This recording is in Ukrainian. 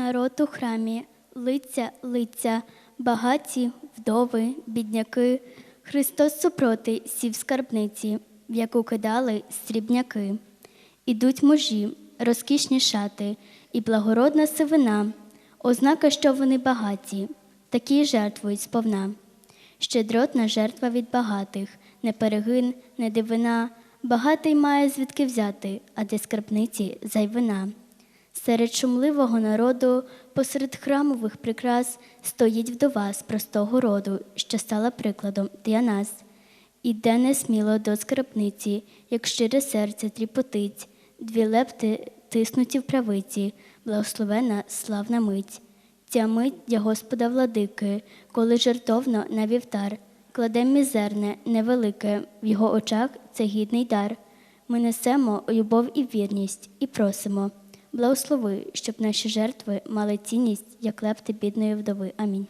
Народ у храмі, лиця, лиця, багаті, вдови, бідняки. Христос супроти сів скарбниці, в яку кидали срібняки. Ідуть мужі, розкішні шати, і благородна сивина, ознака, що вони багаті, такі жертвують сповна. Щедротна жертва від багатих, не перегин, не дивина, багатий має звідки взяти, а для скарбниці зайвина. Серед шумливого народу, посеред храмових прикрас, стоїть вдова з простого роду, що стала прикладом для нас. Іде несміло до скарбниці, як щире серце тріпотить, дві лепти тиснуті в правиці, благословена славна мить. Ця мить для Господа владики, коли жертовно на вівтар, кладе мізерне, невелике, в його очах це гідний дар. Ми несемо любов і вірність і просимо, благослови, щоб наші жертви мали цінність, як лепти бідної вдови. Амінь.